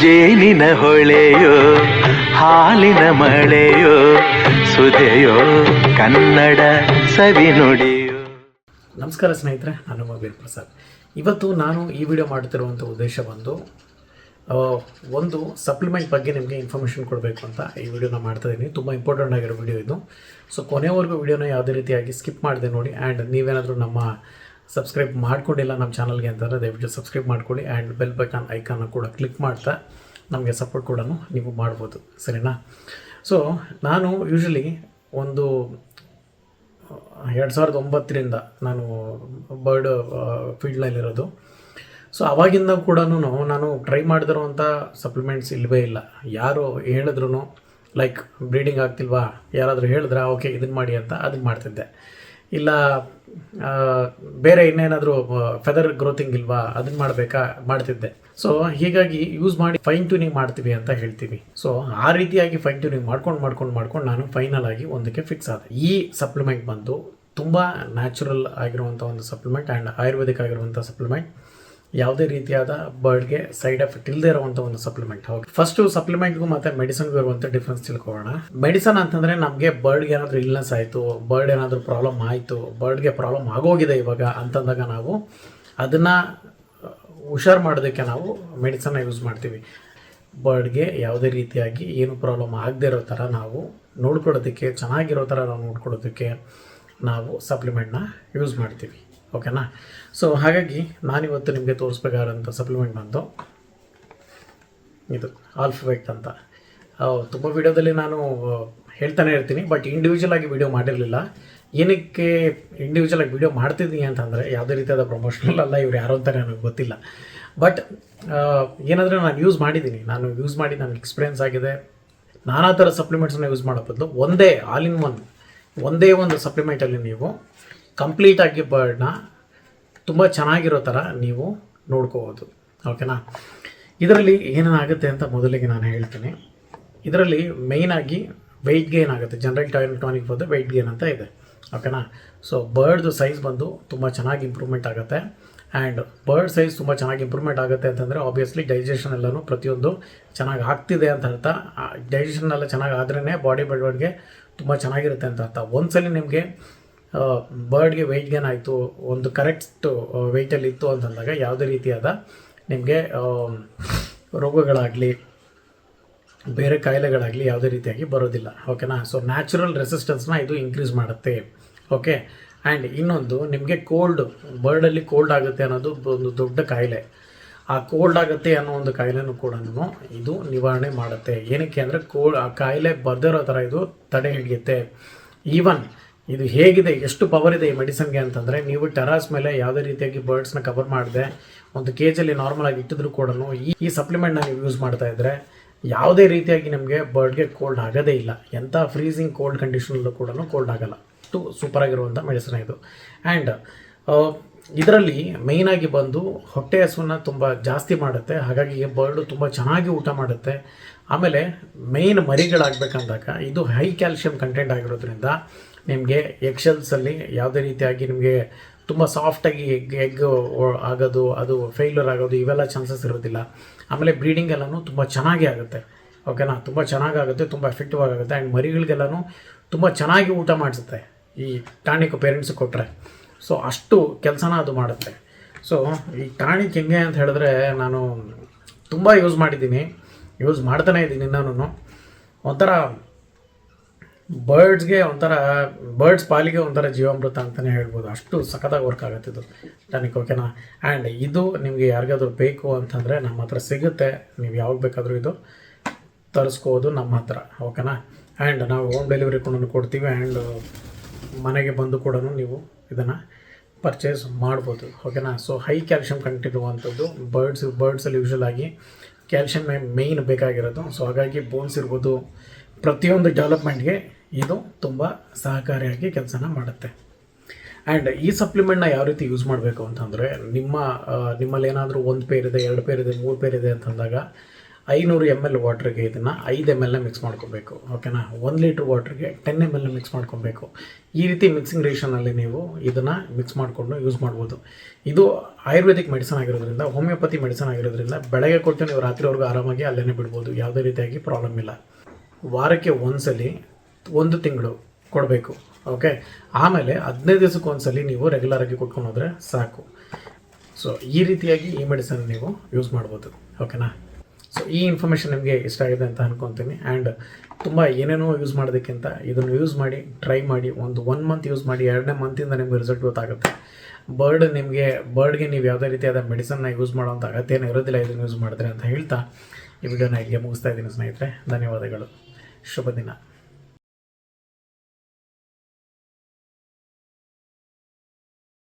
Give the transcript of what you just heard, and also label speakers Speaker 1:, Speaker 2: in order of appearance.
Speaker 1: ಜೇನಿನ ಹೊಳೆಯೋ, ಹಾಲಿನ ಮಳೆಯೋ, ಸುದೆಯೋ, ಕನ್ನಡ ಸವಿ ನುಡಿಯೋ.
Speaker 2: ನಮಸ್ಕಾರ ಸ್ನೇಹಿತರೆ, ನಾನು ಮಬೀರ್ ಪ್ರಸಾದ್. ಇವತ್ತು ನಾನು ಈ ವಿಡಿಯೋ ಮಾಡ್ತಿರುವಂಥ ಉದ್ದೇಶ ಬಂದು ಒಂದು ಸಪ್ಲಿಮೆಂಟ್ ಬಗ್ಗೆ ನಿಮಗೆ ಇನ್ಫಾರ್ಮೇಷನ್ ಕೊಡಬೇಕು ಅಂತ ಈ ವಿಡಿಯೋನ ಮಾಡ್ತಾ ಇದ್ದೀನಿ. ತುಂಬ ಇಂಪಾರ್ಟೆಂಟ್ ಆಗಿರೋ ವಿಡಿಯೋ ಇದು. ಸೊ ಕೊನೆವರೆಗೂ ವಿಡಿಯೋನ ಯಾವುದೇ ರೀತಿಯಾಗಿ ಸ್ಕಿಪ್ ಮಾಡಿದೆ ನೋಡಿ ಆ್ಯಂಡ್ ನೀವೇನಾದರೂ ನಮ್ಮ ಸಬ್ಸ್ಕ್ರೈಬ್ ಮಾಡ್ಕೊಂಡಿಲ್ಲ ನಮ್ಮ ಚಾನಲ್ಗೆ ಅಂತಂದರೆ ದಯವಿಟ್ಟು ಸಬ್ಸ್ಕ್ರೈಬ್ ಮಾಡ್ಕೊಳ್ಳಿ ಆ್ಯಂಡ್ ಬೆಲ್ ಬೈಕಾನ್ ಐಕಾನ್ನ ಕೂಡ ಕ್ಲಿಕ್ ಮಾಡ್ತಾ ನಮಗೆ ಸಪೋರ್ಟ್ ಕೂಡ ನೀವು ಮಾಡ್ಬೋದು, ಸರಿನಾ? ಸೊ ನಾನು ಯೂಶ್ವಲಿ ಒಂದು ಎರಡು ಸಾವಿರದ ಒಂಬತ್ತರಿಂದ ನಾನು ಬರ್ಡ್ ಫೀಲ್ಡ್ನಲ್ಲಿರೋದು ಸೊ ಅವಾಗಿಂದ ಕೂಡ ನಾನು ಟ್ರೈ ಮಾಡಿದಿರುವಂಥ ಸಪ್ಲಿಮೆಂಟ್ಸ್ ಇಲ್ಲವೇ ಇಲ್ಲ. ಯಾರು ಹೇಳಿದ್ರು ಲೈಕ್ ಬ್ರೀಡಿಂಗ್ ಆಗ್ತಿಲ್ವಾ? ಯಾರಾದರೂ ಹೇಳಿದ್ರೆ ಓಕೆ ಇದನ್ನು ಮಾಡಿ ಅಂತ ಅದನ್ನು ಮಾಡ್ತಿದ್ದೆ. ಇಲ್ಲ ಬೇರೆ ಇನ್ನೇನಾದರೂ ಫೆದರ್ ಗ್ರೋತಿಂಗ್ ಇಲ್ವಾ ಅದನ್ನ ಮಾಡಬೇಕಾ, ಮಾಡ್ತಿದ್ದೆ. ಸೊ ಹೀಗಾಗಿ ಯೂಸ್ ಮಾಡಿ ಫೈನ್ ಟ್ಯೂನಿಂಗ್ ಮಾಡ್ತೀವಿ ಅಂತ ಹೇಳ್ತೀವಿ. ಸೊ ಆ ರೀತಿಯಾಗಿ ಫೈನ್ ಟ್ಯೂನಿಂಗ್ ಮಾಡ್ಕೊಂಡು ಮಾಡ್ಕೊಂಡು ಮಾಡ್ಕೊಂಡು ನಾನು ಫೈನಲ್ ಆಗಿ ಒಂದಕ್ಕೆ ಫಿಕ್ಸ್ ಆದೆ. ಈ ಸಪ್ಲಿಮೆಂಟ್ ಬಂದು ತುಂಬ ನ್ಯಾಚುರಲ್ ಆಗಿರುವಂಥ ಒಂದು ಸಪ್ಲಿಮೆಂಟ್ ಆ್ಯಂಡ್ ಆಯುರ್ವೇದಿಕ್ ಆಗಿರುವಂಥ ಸಪ್ಲಿಮೆಂಟ್ ಯಾವುದೇ ರೀತಿಯಾದ ಬರ್ಡ್ಗೆ ಸೈಡ್ ಎಫೆಕ್ಟ್ ಇಲ್ಲದೆ ಇರುವಂಥ ಒಂದು ಸಪ್ಲಿಮೆಂಟ್ ಹೋಗಿ ಫಸ್ಟ್ ಸಪ್ಲಿಮೆಂಟ್ಗೂ ಮತ್ತೆ ಮೆಡಿಸನ್ಗೂ ಇರುವಂಥ ಡಿಫ್ರೆನ್ಸ್ ತಿಳ್ಕೊಳ್ಳೋಣ. ಮೆಡಿಸನ್ ಅಂತಂದ್ರೆ ನಮಗೆ ಬರ್ಡ್ಗೆ ಏನಾದರೂ ಇಲ್ನೆಸ್ ಆಯಿತು ಬರ್ಡ್ ಏನಾದರೂ ಪ್ರಾಬ್ಲಮ್ ಆಯಿತು ಬರ್ಡ್ಗೆ ಪ್ರಾಬ್ಲಮ್ ಆಗೋಗಿದೆ ಇವಾಗ ಅಂತಂದಾಗ ನಾವು ಅದನ್ನು ಹುಷಾರು ಮಾಡೋದಕ್ಕೆ ನಾವು ಮೆಡಿಸನ್ನ ಯೂಸ್ ಮಾಡ್ತೀವಿ. ಬರ್ಡ್ಗೆ ಯಾವುದೇ ರೀತಿಯಾಗಿ ಏನು ಪ್ರಾಬ್ಲಮ್ ಆಗದೆ ಇರೋ ಥರ ನಾವು ನೋಡ್ಕೊಳ್ಳೋದಕ್ಕೆ, ಚೆನ್ನಾಗಿರೋ ಥರ ನಾವು ನೋಡ್ಕೊಳ್ಳೋದಕ್ಕೆ ನಾವು ಸಪ್ಲಿಮೆಂಟ್ನ ಯೂಸ್ ಮಾಡ್ತೀವಿ. ಓಕೆನಾ? ಸೊ ಹಾಗಾಗಿ ನಾನಿವತ್ತು ನಿಮಗೆ ತೋರಿಸ್ಬೇಕಾದಂಥ ಸಪ್ಲಿಮೆಂಟ್ ಬಂದು ಇದು ಆಲ್ಫಬೆಟ್ ಅಂತ. ತುಂಬ ವಿಡಿಯೋದಲ್ಲಿ ನಾನು ಹೇಳ್ತಾನೆ ಇರ್ತೀನಿ ಬಟ್ ಇಂಡಿವಿಜುವಲ್ ಆಗಿ ವಿಡಿಯೋ ಮಾಡಿರಲಿಲ್ಲ. ಏನಕ್ಕೆ ಇಂಡಿವಿಜುವಲ್ ಆಗಿ ವಿಡಿಯೋ ಮಾಡ್ತಿದ್ದೀನಿ ಅಂತಂದರೆ, ಯಾವುದೇ ರೀತಿಯಾದ ಪ್ರಮೋಷನಲ್ ಅಲ್ಲ, ಇವ್ರು ಯಾರು ಅಂತ ನನಗೆ ಗೊತ್ತಿಲ್ಲ. ಬಟ್ ಏನಾದರೂ ನಾನು ಯೂಸ್ ಮಾಡಿದ್ದೀನಿ. ನಾನು ಯೂಸ್ ಮಾಡಿ ನನಗೆ ಎಕ್ಸ್ಪೀರಿಯನ್ಸ್ ಆಗಿದೆ. ನಾನಾ ಥರ ಸಪ್ಲಿಮೆಂಟ್ಸನ್ನು ಯೂಸ್ ಮಾಡೋ ಬದಲು ಒಂದೇ ಆಲ್ ಇನ್ ಒನ್ ಒಂದೇ ಒಂದು ಸಪ್ಲಿಮೆಂಟಲ್ಲಿ ನೀವು ಕಂಪ್ಲೀಟಾಗಿ ಬರ್ಡ್ನ ತುಂಬ ಚೆನ್ನಾಗಿರೋ ಥರ ನೀವು ನೋಡ್ಕೋಬೋದು. ಓಕೆನಾ ಇದರಲ್ಲಿ ಏನೇನಾಗುತ್ತೆ ಅಂತ ಮೊದಲಿಗೆ ನಾನು ಹೇಳ್ತೀನಿ. ಇದರಲ್ಲಿ ಮೇಯ್ನಾಗಿ ವೆಯ್ಟ್ ಗೇನ್ ಆಗುತ್ತೆ. ಜನರಲ್ ಟಾಯ್ ಟಾನಿಕ್ ಬಂದು ವೆಯ್ಟ್ ಗೇನ್ ಅಂತ ಇದೆ. ಓಕೆನಾ ಸೊ ಬರ್ಡ್ದು ಸೈಜ್ ಬಂದು ತುಂಬ ಚೆನ್ನಾಗಿ ಇಂಪ್ರೂವ್ಮೆಂಟ್ ಆಗುತ್ತೆ. ಆ್ಯಂಡ್ ಬರ್ಡ್ ಸೈಜ್ ತುಂಬ ಚೆನ್ನಾಗಿ ಇಂಪ್ರೂವ್ಮೆಂಟ್ ಆಗುತ್ತೆ ಅಂತಂದರೆ ಆಬ್ವಿಯಸ್ಲಿ ಡೈಜೆಷನ್ ಎಲ್ಲನೂ ಪ್ರತಿಯೊಂದು ಚೆನ್ನಾಗಿ ಆಗ್ತಿದೆ ಅಂತ ಅರ್ಥ. ಡೈಜೆಷನ್ ಎಲ್ಲ ಚೆನ್ನಾಗಿ ಆದ್ರೇ ಬಾಡಿ ಬೆಳವಣಿಗೆ ತುಂಬ ಚೆನ್ನಾಗಿರುತ್ತೆ ಅಂತ ಅರ್ಥ. ಒಂದ್ಸಲಿ ನಿಮಗೆ ಬರ್ಡ್ಗೆ ವೆಯ್ಟ್ ಗೇನ್ ಆಯಿತು, ಒಂದು ಕರೆಕ್ಟ್ ವೆಯ್ಟಲ್ಲಿ ಇತ್ತು ಅಂತಂದಾಗ ಯಾವುದೇ ರೀತಿಯಾದ ನಿಮಗೆ ರೋಗಗಳಾಗಲಿ, ಬೇರೆ ಕಾಯಿಲೆಗಳಾಗಲಿ ಯಾವುದೇ ರೀತಿಯಾಗಿ ಬರೋದಿಲ್ಲ. ಓಕೆನಾ ಸೊ ನ್ಯಾಚುರಲ್ ರೆಸಿಸ್ಟೆನ್ಸ್ನ ಇದು ಇನ್ಕ್ರೀಸ್ ಮಾಡುತ್ತೆ. ಓಕೆ ಆ್ಯಂಡ್ ಇನ್ನೊಂದು, ನಿಮಗೆ ಕೋಲ್ಡ್ ಬರ್ಡಲ್ಲಿ ಕೋಲ್ಡ್ ಆಗುತ್ತೆ ಅನ್ನೋದು ಒಂದು ದೊಡ್ಡ ಕಾಯಿಲೆ. ಆ ಕೋಲ್ಡ್ ಆಗುತ್ತೆ ಅನ್ನೋ ಒಂದು ಕಾಯಿಲೆನೂ ಕೂಡ ಇದು ನಿವಾರಣೆ ಮಾಡುತ್ತೆ. ಏನಕ್ಕೆ ಅಂದರೆ ಕೋಲ್ಡ್ ಆ ಕಾಯಿಲೆ ಬರ್ದಿರೋ ಥರ ಇದು ತಡೆ ಹಿಡಿಯುತ್ತೆ. ಈವನ್ ಇದು ಹೇಗಿದೆ, ಎಷ್ಟು ಪವರ್ ಇದೆ ಈ ಮೆಡಿಸನ್ಗೆ ಅಂತಂದರೆ, ನೀವು ಟೆರಾಸ್ ಮೇಲೆ ಯಾವುದೇ ರೀತಿಯಾಗಿ ಬರ್ಡ್ಸ್ನ ಕವರ್ ಮಾಡಿದೆ, ಒಂದು ಕೇಜಲ್ಲಿ ನಾರ್ಮಲ್ ಆಗಿ ಇಟ್ಟಿದ್ರು ಕೂಡ ಈ ಈ ಸಪ್ಲಿಮೆಂಟ್ನ ನೀವು ಯೂಸ್ ಮಾಡ್ತಾ ಇದ್ದರೆ ಯಾವುದೇ ರೀತಿಯಾಗಿ ನಿಮಗೆ ಬರ್ಡ್ಗೆ ಕೋಲ್ಡ್ ಆಗೋದೇ ಇಲ್ಲ. ಎಂಥ ಫ್ರೀಸಿಂಗ್ ಕೋಲ್ಡ್ ಕಂಡೀಷನಲ್ಲೂ ಕೂಡ ಕೋಲ್ಡ್ ಆಗಲ್ಲ. ಅಷ್ಟು ಸೂಪರ್ ಆಗಿರುವಂಥ ಮೆಡಿಸನ್ ಇದು. ಆ್ಯಂಡ್ ಇದರಲ್ಲಿ ಮೇಯ್ನಾಗಿ ಬಂದು ಹೊಟ್ಟೆ ಹಸುವನ್ನು ತುಂಬ ಜಾಸ್ತಿ ಮಾಡುತ್ತೆ, ಹಾಗಾಗಿ ಬರ್ಡು ತುಂಬ ಚೆನ್ನಾಗಿ ಊಟ ಮಾಡುತ್ತೆ. ಆಮೇಲೆ ಮೇಯ್ನ್ ಮರಿಗಳಾಗಬೇಕಂದಾಗ, ಇದು ಹೈ ಕ್ಯಾಲ್ಶಿಯಂ ಕಂಟೆಂಟ್ ಆಗಿರೋದ್ರಿಂದ ನಿಮಗೆ ಎಕ್ಸೆಲ್ಸಲ್ಲಿ ಯಾವುದೇ ರೀತಿಯಾಗಿ ನಿಮಗೆ ತುಂಬ ಸಾಫ್ಟಾಗಿ ಎಗ್ ಎಗ್ ಆಗೋದು, ಅದು ಫೇಲ್ಯೂರ್ ಆಗೋದು, ಇವೆಲ್ಲ ಚಾನ್ಸಸ್ ಇರೋದಿಲ್ಲ. ಆಮೇಲೆ ಬ್ರೀಡಿಂಗ್ ಎಲ್ಲನೂ ತುಂಬ ಚೆನ್ನಾಗಿ ಆಗುತ್ತೆ. ಓಕೆನಾ ತುಂಬ ಚೆನ್ನಾಗಾಗುತ್ತೆ, ತುಂಬ ಎಫೆಕ್ಟಿವ್ ಆಗುತ್ತೆ ಆ್ಯಂಡ್ ಮರಿಗಳಿಗೆಲ್ಲನೂ ತುಂಬ ಚೆನ್ನಾಗಿ ಊಟ ಮಾಡಿಸುತ್ತೆ ಈ ಟಾನಿಕ್ ಪೇರೆಂಟ್ಸ್ ಕೊಟ್ಟರೆ ಸೊ ಅಷ್ಟು ಕೆಲಸನ ಅದು ಮಾಡುತ್ತೆ. ಸೊ ಈ ಟಾನಿಕ್ ಹೆಂಗೆ ಅಂತ ಹೇಳಿದ್ರೆ ನಾನು ತುಂಬ ಯೂಸ್ ಮಾಡಿದ್ದೀನಿ. ಯೂಸ್ ಮಾಡ್ತಾನೇ ಇದ್ದೀನಿ ನಾನು ಒಂಥರ ಬರ್ಡ್ಸ್ಗೆ ಒಂಥರ ಬರ್ಡ್ಸ್ ಪಾಲಿಗೆ ಒಂಥರ ಜೀವಾಮೃತ ಅಂತಲೇ ಹೇಳ್ಬೋದು. ಅಷ್ಟು ಸಖತ್ತಾಗಿ ವರ್ಕ್ ಆಗುತ್ತೆ ಇದು. ಟಾನಿಕ್ ಓಕೆನಾ ಆ್ಯಂಡ್ ಇದು ನಿಮಗೆ ಯಾರಿಗಾದ್ರೂ ಬೇಕು ಅಂತಂದರೆ ನಮ್ಮ ಹತ್ರ ಸಿಗುತ್ತೆ. ನೀವು ಯಾವಾಗ ಬೇಕಾದರೂ ಇದು ತರಿಸ್ಕೋದು ನಮ್ಮ ಹತ್ರ ಓಕೆನಾ ಆ್ಯಂಡ್ ನಾವು ಹೋಮ್ ಡೆಲಿವರಿ ಕೂಡ ಕೊಡ್ತೀವಿ ಆ್ಯಂಡ್ ಮನೆಗೆ ಬಂದು ಕೂಡ ನೀವು ಇದನ್ನು ಪರ್ಚೇಸ್ ಮಾಡ್ಬೋದು ಓಕೆನಾ ಸೊ ಹೈ ಕ್ಯಾಲ್ಶಿಯಂ ಕಂಟೆಂಟ್ ಇರುವಂಥದ್ದು ಬರ್ಡ್ಸ್ ಬರ್ಡ್ಸಲ್ಲಿ ಯೂಶಲ್ ಆಗಿ ಕ್ಯಾಲ್ಶಿಯಂ ಮೇಯ್ನ್ ಬೇಕಾಗಿರೋದು. ಸೊ ಹಾಗಾಗಿ ಬೋನ್ಸ್ ಇರ್ಬೋದು. ಪ್ರತಿಯೊಂದು ಡೆವಲಪ್ಮೆಂಟ್ಗೆ ಇದು ತುಂಬ ಸಹಕಾರಿಯಾಗಿ ಕೆಲಸನ ಮಾಡುತ್ತೆ. ಆ್ಯಂಡ್ ಈ ಸಪ್ಲಿಮೆಂಟ್ನ ಯಾವ ರೀತಿ ಯೂಸ್ ಮಾಡಬೇಕು ಅಂತಂದರೆ, ನಿಮ್ಮ ನಿಮ್ಮಲ್ಲಿ ಏನಾದರೂ ಒಂದು ಪೇರ್ ಇದೆ, ಎರಡು ಪೇರ್ ಇದೆ, ಮೂರು ಪೇರ್ ಇದೆ ಅಂತಂದಾಗ ಐನೂರು ಎಂ ಎಲ್ ವಾಟ್ರಿಗೆ ಇದನ್ನು ಐದು ಎಂ ಎಲ್ನ ಮಿಕ್ಸ್ ಮಾಡ್ಕೊಬೇಕು ಓಕೆನಾ ಒಂದು ಲೀಟ್ರ್ ವಾಟ್ರಿಗೆ ಟೆನ್ ಎಂ ಎಲ್ನ ಮಿಕ್ಸ್ ಮಾಡ್ಕೊಬೇಕು. ಈ ರೀತಿ ಮಿಕ್ಸಿಂಗ್ ರೇಷನಲ್ಲಿ ನೀವು ಇದನ್ನು ಮಿಕ್ಸ್ ಮಾಡಿಕೊಂಡು ಯೂಸ್ ಮಾಡ್ಬೋದು. ಇದು ಆಯುರ್ವೇದಿಕ್ ಮೆಡಿಸನ್ ಆಗಿರೋದ್ರಿಂದ ಹೋಮಿಯೋಪತಿ ಮೆಡಿಸನ್ ಆಗಿರೋದ್ರಿಂದ ಬೆಳಗ್ಗೆ ಕೊಟ್ಟು ನೀವು ರಾತ್ರಿವರೆಗೂ ಆರಾಮಾಗಿ ಅಲ್ಲೇ ಬಿಡ್ಬೋದು, ಯಾವುದೇ ರೀತಿಯಾಗಿ ಪ್ರಾಬ್ಲಮ್ ಇಲ್ಲ. ವಾರಕ್ಕೆ ಒಂದ್ಸಲಿ ಒಂದು ತಿಂಗಳು ಕೊಡಬೇಕು ಓಕೆ ಆಮೇಲೆ ಹದಿನೈದು ದಿವಸಕ್ಕೆ ಒಂದ್ಸಲಿ ನೀವು ರೆಗ್ಯುಲರಾಗಿ ಕೊಟ್ಕೊಂಡು ಹೋದರೆ ಸಾಕು. ಸೊ ಈ ರೀತಿಯಾಗಿ ಈ ಮೆಡಿಸನ್ ನೀವು ಯೂಸ್ ಮಾಡ್ಬೋದು ಓಕೆನಾ ಸೊ ಈ ಇನ್ಫಾರ್ಮೇಷನ್ ನಿಮಗೆ ಇಷ್ಟ ಆಗಿದೆ ಅಂತ ಅನ್ಕೊತೀನಿ. ಆ್ಯಂಡ್ ತುಂಬ ಏನೇನೋ ಯೂಸ್ ಮಾಡೋದಕ್ಕಿಂತ ಇದನ್ನು ಯೂಸ್ ಮಾಡಿ ಟ್ರೈ ಮಾಡಿ, ಒಂದು ಒನ್ ಮಂತ್ ಯೂಸ್ ಮಾಡಿ, ಎರಡನೇ ಮಂತಿಂದ ನಿಮಗೆ ರಿಸಲ್ಟ್ ಗೊತ್ತಾಗುತ್ತೆ. ಬರ್ಡ್ ನಿಮಗೆ ಬರ್ಡ್ಗೆ ನೀವು ಯಾವುದೇ ರೀತಿಯಾದ ಮೆಡಿಸನ್ನ ಯೂಸ್ ಮಾಡೋಂಥ ಅಗತ್ಯನೇ ಇರೋದಿಲ್ಲ ಇದನ್ನು ಯೂಸ್ ಮಾಡಿದ್ರೆ ಅಂತ ಹೇಳ್ತಾ ಈ ವಿಡಿಯೋನ ಇಲ್ಲಿಗೆ ಮುಗಿಸ್ತಾ ಇದ್ದೀನಿ ಸ್ನೇಹಿತರೆ. ಧನ್ಯವಾದಗಳು. ಶುಭ ದಿನ.